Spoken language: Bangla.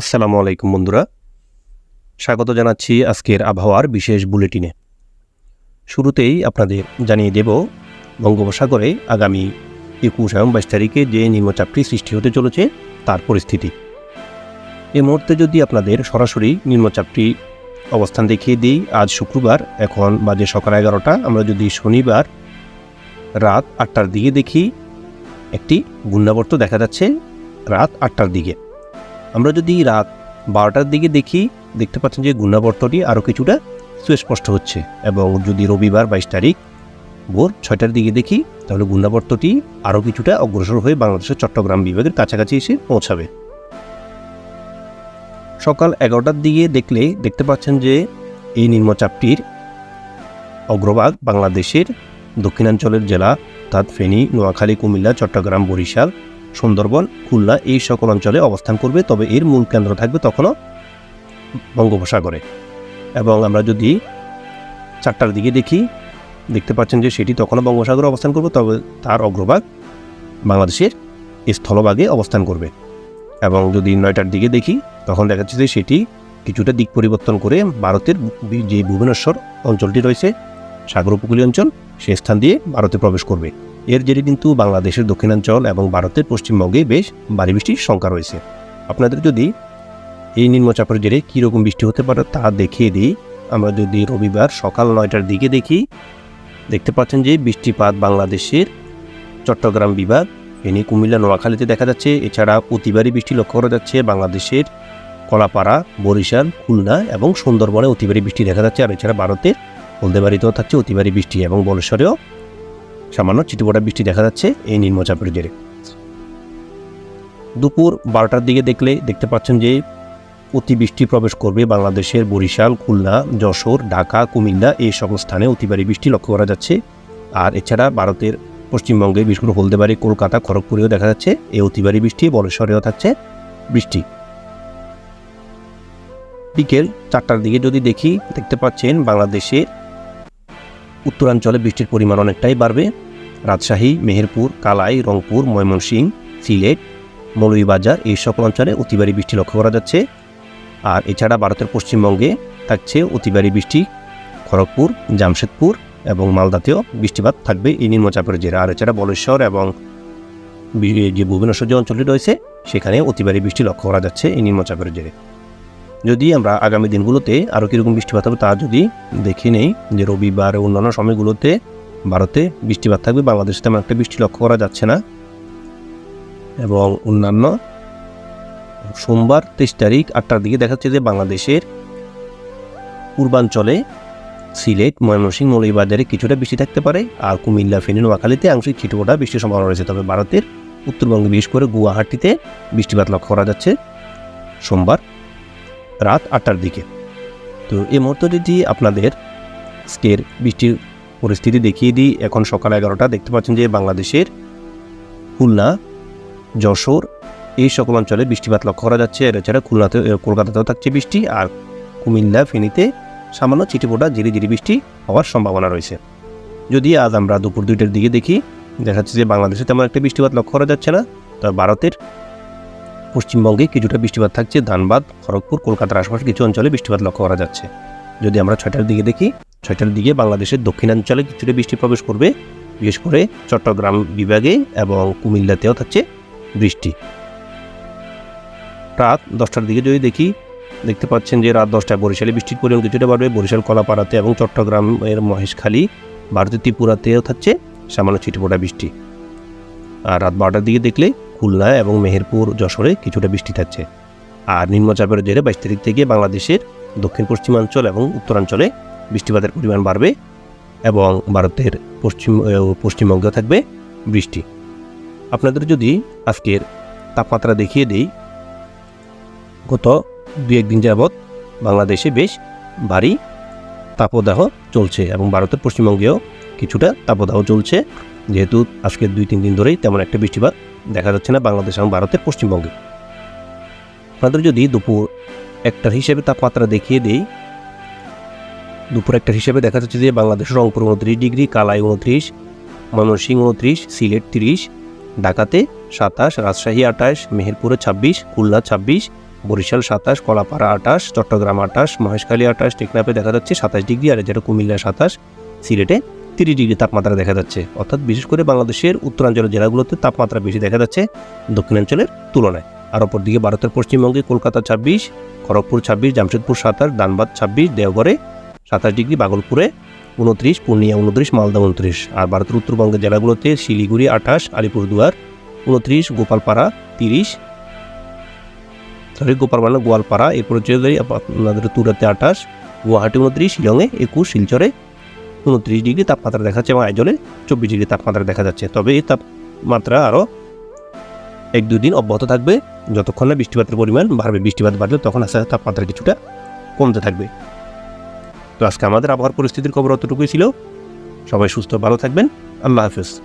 আসসালামু আলাইকুম বন্ধুরা। স্বাগত জানাচ্ছি আজকের আবহাওয়ার বিশেষ বুলেটিনে। শুরুতেই আপনাদের জানিয়ে দেব, বঙ্গোপসাগরে আগামী একুশ এবং বাইশ তারিখে যে নিম্নচাপটি সৃষ্টি হতে চলেছে, তার পরিস্থিতি। এই মুহূর্তে যদি আপনাদের সরাসরি নিম্নচাপটি অবস্থান দেখিয়ে দিই, আজ শুক্রবার, এখন বাজে সকাল এগারোটা, আমরা যদি শনিবার রাত আটটার দিকে দেখি, একটি ঘূর্ণাবর্ত দেখা যাচ্ছে রাত আটটার দিকে। আমরা যদি রাত বারোটার দিকে দেখি, দেখতে পাচ্ছেন যে গুণাবর্তটি আরও কিছুটা সুস্পষ্ট হচ্ছে এবং যদি রবিবার বাইশ তারিখ ভোর ছয়টার দিকে দেখি, তাহলে গুণাবর্তটি আরও কিছুটা অগ্রসর হয়ে বাংলাদেশের চট্টগ্রাম বিভাগের কাছাকাছি এসে পৌঁছাবে। সকাল এগারোটার দিকে দেখলে দেখতে পাচ্ছেন যে এই নিম্নচাপটির অগ্রভাগ বাংলাদেশের দক্ষিণাঞ্চলের জেলা অর্থাৎ ফেনী নোয়াখালী, কুমিল্লা, চট্টগ্রাম, বরিশাল সুন্দরবন, খুলনা এই সকল অঞ্চলে অবস্থান করবে, তবে এর মূল কেন্দ্র থাকবে তখনও বঙ্গোপসাগরে। এবং আমরা যদি চারটার দিকে দেখি, দেখতে পাচ্ছেন যে সেটি তখনও বঙ্গোপসাগরে অবস্থান করবে, তবে তার অগ্রভাগ বাংলাদেশের স্থলভাগে অবস্থান করবে। এবং যদি নয়টার দিকে দেখি, তখন দেখা যাচ্ছে যে সেটি কিছুটা দিক পরিবর্তন করে ভারতের যে ভুবনেশ্বর অঞ্চলটি রয়েছে সাগর উপকূলীয় অঞ্চল, সে স্থান দিয়ে ভারতে প্রবেশ করবে। এর জেরে কিন্তু বাংলাদেশের দক্ষিণাঞ্চল এবং ভারতের পশ্চিমবঙ্গে বেশ ভারী বৃষ্টির সংখ্যা রয়েছে। আপনাদের যদি এই নিম্নচাপের জেরে কীরকম বৃষ্টি হতে পারে তা দেখিয়ে দিই। আমরা যদি রবিবার সকাল নয়টার দিকে দেখি, দেখতে পাচ্ছেন যে বৃষ্টিপাত বাংলাদেশের চট্টগ্রাম বিভাগ, ফেনী, কুমিল্লা, নোয়াখালীতে দেখা যাচ্ছে। এছাড়া অতিবারী বৃষ্টি লক্ষ্য করা যাচ্ছে। বাংলাদেশের কলাপাড়া, বরিশাল, খুলনা এবং সুন্দরবনে অতিবারী বৃষ্টি দেখা যাচ্ছে। আর এছাড়া ভারতের হলদেবাড়িতেও থাকছে অতিবারী বৃষ্টি এবং বলেশ্বরেও সামান্য চিটিপটা বৃষ্টি দেখা যাচ্ছে এই নিম্নচাপের জেরে দুপুর বারোটার দিকে দেখলে দেখতে পাচ্ছেন যে অতিবৃষ্টি প্রবেশ করবে বাংলাদেশের বরিশাল, খুলনা, যশোর, ঢাকা, কুমিল্লা এই সকল স্থানে অতিবারী বৃষ্টি লক্ষ্য করা যাচ্ছে। আর এছাড়া ভারতের পশ্চিমবঙ্গে বিশেষ করে হলদেবাড়ি, কলকাতা, খড়গপুরেও দেখা যাচ্ছে এই অতিবারী বৃষ্টি, বলেশ্বরেও থাকছে বৃষ্টি। বিকেল চারটার দিকে যদি দেখি, দেখতে পাচ্ছেন বাংলাদেশের উত্তরাঞ্চলে বৃষ্টির পরিমাণ অনেকটাই বাড়বে। রাজশাহী, মেহেরপুর, কালাই, রংপুর, ময়মনসিংহ, সিলেট, মৌলভীবাজার এই সকল অঞ্চলে অতিবারী বৃষ্টি লক্ষ্য করা যাচ্ছে। আর এছাড়া ভারতের পশ্চিমবঙ্গে থাকছে অতিবারী বৃষ্টি। খড়গপুর, জামশেদপুর এবং মালদাতেও বৃষ্টিপাত থাকবে এই নিম্নচাপের জেরে। আর এছাড়া বলেশ্বর এবং যে ভুবনেশ্বর যে অঞ্চলটি রয়েছে, সেখানে অতিবারী বৃষ্টি লক্ষ্য করা যাচ্ছে এই নিম্নচাপের জেরে। যদি আমরা আগামী দিনগুলোতে আরও কীরকম বৃষ্টিপাত হবে তা যদি দেখে নেই, যে রবিবার অন্যান্য সময়গুলোতে ভারতে বৃষ্টিপাত থাকবে। বাংলাদেশে তেমন একটা বৃষ্টি লক্ষ্য করা যাচ্ছে না। এবং অন্যান্য সোমবার তেইশ তারিখ আটটার দিকে দেখা যাচ্ছে যে বাংলাদেশের পূর্বাঞ্চলে সিলেট, ময়মনসিংহ, মৌলভীবাজারে কিছুটা বৃষ্টি থাকতে পারে। আর কুমিল্লা, ফেনী, নোয়াখালীতে আংশিক ছিটফোঁটা বৃষ্টির সম্ভাবনা রয়েছে। তবে ভারতের উত্তরবঙ্গে বিশেষ করে গুয়াহাটিতে বৃষ্টিপাত লক্ষ্য করা যাচ্ছে সোমবার রাত আটটার দিকে। তো এই মুহূর্তে যদি আপনাদের আজকের বৃষ্টির পরিস্থিতি দেখিয়ে দিই। এখন সকাল এগারোটা, দেখতে পাচ্ছেন যে বাংলাদেশের খুলনা, যশোর এই সকল অঞ্চলে বৃষ্টিপাত লক্ষ্য করা যাচ্ছে। এছাড়া খুলনাতে কলকাতাতেও থাকছে বৃষ্টি আর কুমিল্লা, ফেনীতে সামান্য চিটিপোটা জিরি জিরি বৃষ্টি হওয়ার সম্ভাবনা রয়েছে। যদি আজ আমরা দুপুর দুইটার দিকে দেখি, দেখা যাচ্ছে যে বাংলাদেশে তেমন একটা বৃষ্টিপাত লক্ষ্য করা যাচ্ছে না। তবে ভারতের পশ্চিমবঙ্গে কিছুটা বৃষ্টিপাত থাকছে। ধানবাদ, খড়গপুর, কলকাতার আশেপাশে কিছু অঞ্চলে বৃষ্টিপাত লক্ষ্য করা যাচ্ছে। যদি আমরা ছয়টার দিকে দেখি ছয়টার দিকে বাংলাদেশের দক্ষিণাঞ্চলে কিছুটা বৃষ্টি প্রবেশ করবে। বিশেষ করে চট্টগ্রাম বিভাগে এবং কুমিল্লাতেও থাকছে বৃষ্টি। রাত দশটার দিকে যদি দেখি, দেখতে পাচ্ছেন যে রাত দশটায় বরিশালে বৃষ্টির পরিমাণ কিছুটা বাড়বে। বরিশাল, কলাপাড়াতে এবং চট্টগ্রামের মহেশখালী ভারতের ত্রিপুরাতেও থাকছে সামান্য ছিটেফোঁটা বৃষ্টি। আর রাত বারোটার দিকে দেখলে খুলনা এবং মেহেরপুর, যশোরে কিছুটা বৃষ্টি থাকছে। আর নিম্নচাপের জেরে বাইশ তারিখ থেকে বাংলাদেশের দক্ষিণ পশ্চিমাঞ্চল এবং উত্তরাঞ্চলে বৃষ্টিপাতের পরিমাণ বাড়বে এবং ভারতের পশ্চিম পশ্চিমবঙ্গেও থাকবে বৃষ্টি। আপনাদের যদি আজকের তাপমাত্রা দেখিয়ে দিই, গত দু একদিন যাবৎ বাংলাদেশে বেশ ভারী তাপদাহ চলছে এবং ভারতের পশ্চিমবঙ্গেও কিছুটা তাপদাহ চলছে। যেহেতু আজকের দুই তিন দিন ধরেই তেমন একটা বৃষ্টিপাত দেখা যাচ্ছে না বাংলাদেশ এবং ভারতের পশ্চিমবঙ্গে। আপনাদের যদি দুপুর একটার হিসেবে তাপমাত্রা দেখিয়ে দিই দুপুর একটা হিসেবে দেখা যাচ্ছে যে বাংলাদেশ রংপুর উনত্রিশ ডিগ্রি, কালাই উনত্রিশ, ময়মনসিংহ উনত্রিশ, সিলেট তিরিশ, ঢাকাতে সাতাশ, রাজশাহী আঠাশ, মেহেরপুরে ছাব্বিশ, খুলনা ছাব্বিশ, বরিশাল সাতাশ, কলাপাড়া আটাশ চট্টগ্রাম আটাশ মহেশখালী আটাশ টেকনাফে দেখা যাচ্ছে সাতাশ ডিগ্রি আর যেটা কুমিল্লা সাতাশ, সিলেটে তিরিশ ডিগ্রি তাপমাত্রা দেখা যাচ্ছে। অর্থাৎ বিশেষ করে বাংলাদেশের উত্তরাঞ্চলের জেলাগুলোতে তাপমাত্রা বেশি দেখা যাচ্ছে দক্ষিণাঞ্চলের তুলনায়। আর অপরদিকে ভারতের পশ্চিমবঙ্গে কলকাতা ছাব্বিশ, খড়গপুর ছাব্বিশ, জামশেদপুর সাতাশ দানবাদ ছাব্বিশ, দেওঘরে সাতাশ ডিগ্রি, বাগলপুরে উনত্রিশ, পূর্ণিয়া উনত্রিশ, মালদা উনত্রিশ। আর ভারতের উত্তরবঙ্গের জেলাগুলোতে শিলিগুড়ি আঠাশ, আলিপুরদুয়ার উনত্রিশ, গোপালপাড়া তিরিশ। সরি, গোপালপাড়া গোয়ালপাড়া। এরপর যাই আপনাদের তুরাতে আঠাশ, গুয়াহাটি উনত্রিশ, শিলংয়ে একুশ, শিলচরে উনত্রিশ ডিগ্রি তাপমাত্রা দেখা যাচ্ছে এবং আইজলে চব্বিশ ডিগ্রি তাপমাত্রা দেখা যাচ্ছে। তবে এই তাপমাত্রা আরও এক দুই দিন অব্যাহত থাকবে। যতক্ষণ না বৃষ্টিপাতের পরিমাণ বাড়বে, বৃষ্টিপাত বাড়বে তখন আস্তে আস্তে তাপমাত্রা কিছুটা কমতে থাকবে। তো আজকে আমাদের আবহাওয়ার পরিস্থিতির খবর অতটুকুই ছিল। সবাই সুস্থ ভালো থাকবেন। আল্লাহ হাফেজ।